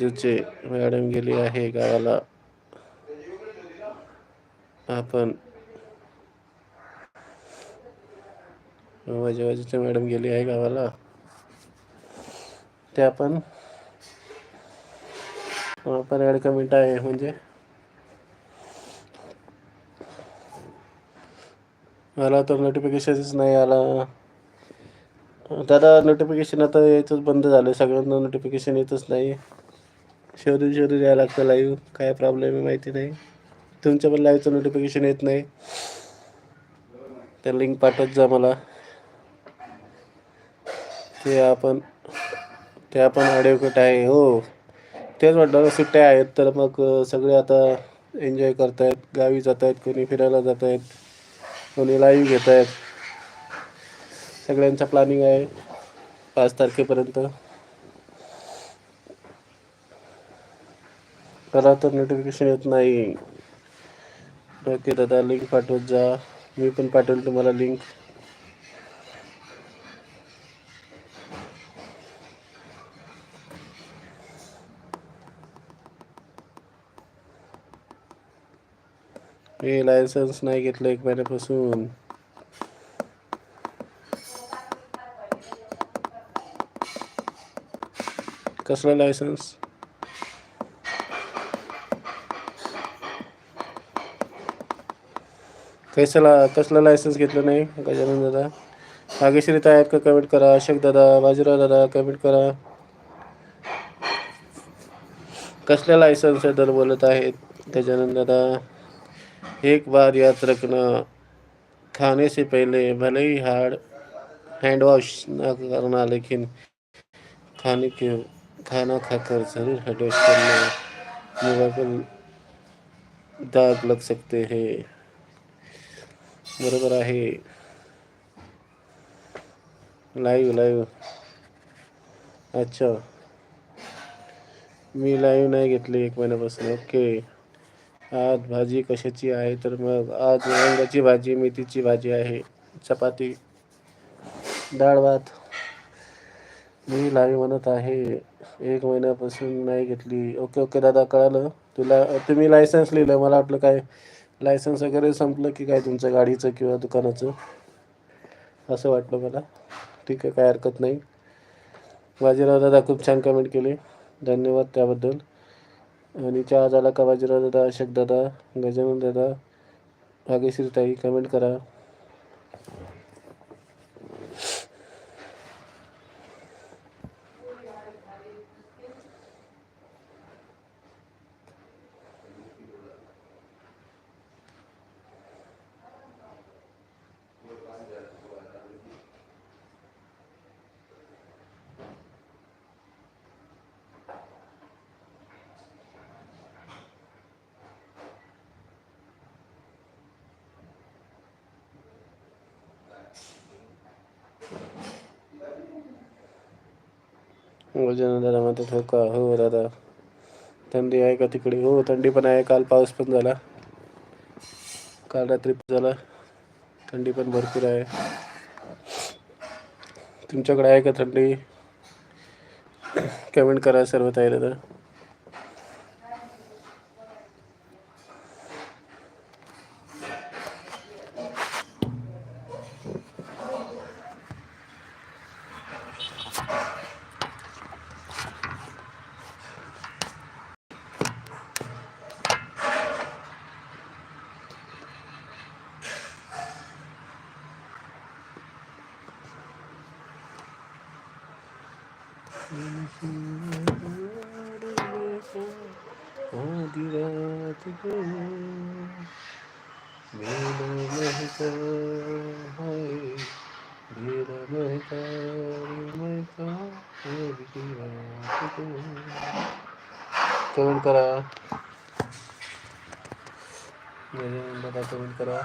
तुझे मॅडम गेली आहे गावाला. आपण माझ्या मॅडम गेली आहे गावाला. ते आपण आपण ॲड कमेंट आहे म्हणजे. मला तर नोटिफिकेशनच नाही आला. दादा नोटिफिकेशन आता यायचंच बंद झालं सगळ्यांना नोटिफिकेशन येतच नाही. शोधून शोधून यायला लागतं लाईव्ह काय प्रॉब्लेम आहे माहिती नाही. तुमच्या पण लाईव्हचं नोटिफिकेशन येत नाही. त्या लिंक पाठवत जा मला. ते आपण ते आपण ऑडिओ कट आहे. हो. तेच म्हटलं सुट्ट्या आहेत तर मग सगळे आता एन्जॉय करतायत. गावी जात आहेत कोणी फिरायला जात आहेत कोणी लाईव्ह घेत आहेत सगळ्यांचा प्लॅनिंग आहे. पाच तारखेपर्यंत. मला तर नोटिफिकेशन येत नाही. ओके दादा लिंक पाठवत जा. मी पण पाठवेल तुम्हाला लिंक मी लायसन्स नाही घेतलं एक महिन्यापासून. कसलं लायसन्स कैसला कसलं लायसन्स घेतलं नाही, गजानन दादा. भाग्यश्री आहेत का? कमेंट करा. अशोक दादा, बाजीराव दादा कमेंट करा. कसल्या लायसन्सबद्दल बोलत आहेत गजानन दादा? एक बार याद रखना. खाने से पहले भले ही हार्ड हैंड वॉश न करना, लेकिन खाने के, खाना खाकर ज़रूर हैंड वॉश करना. मोबाइल दाग लग सकते हैं। बरोबर आहे. लाईव्ह लाईव्ह अच्छा. मी लाईव्ह नाही घेतली एक महिन्यापासून. ओके आज भाजी कशाची आहे? तर मग आज वांग्याची भाजी मेथीची भाजी आहे. चपाती डाळ भात. मी लाईव्ह म्हणत आहे. एक महिन्यापासून नाही घेतली. ओके ओके दादा कळालं? तुला तुम्ही लायसन्स लिहिलं. मला वाटलं काय लायसन्स वगैरे संपलं की काय तुमचं गाडीचं किंवा दुकानाचं? असं वाटलं मला. ठीक आहे काय हरकत नाही. बाजीराव दादा खूप छान कमेंट केली. धन्यवाद त्याबद्दल. आणि चहा झाला का बाजीराव दादा अशोक दादा गजानन दादा? भाग्यश्री ताई कमेंट करा. वजन दादा म्हणतात हो का? हो दादा. थंडी आहे का तिकडे? हो थंडी पण आहे. काल पाऊस पण झाला. काल रात्री पण झाला. थंडी पण भरपूर आहे. तुमच्याकडे आहे का थंडी? कमेंट करा सर्व ताई दादा आधी रात को मेरा महका हाय मेरा महका महका आधी रात को कमेंट करा. गजानन दादा कमेंट करा.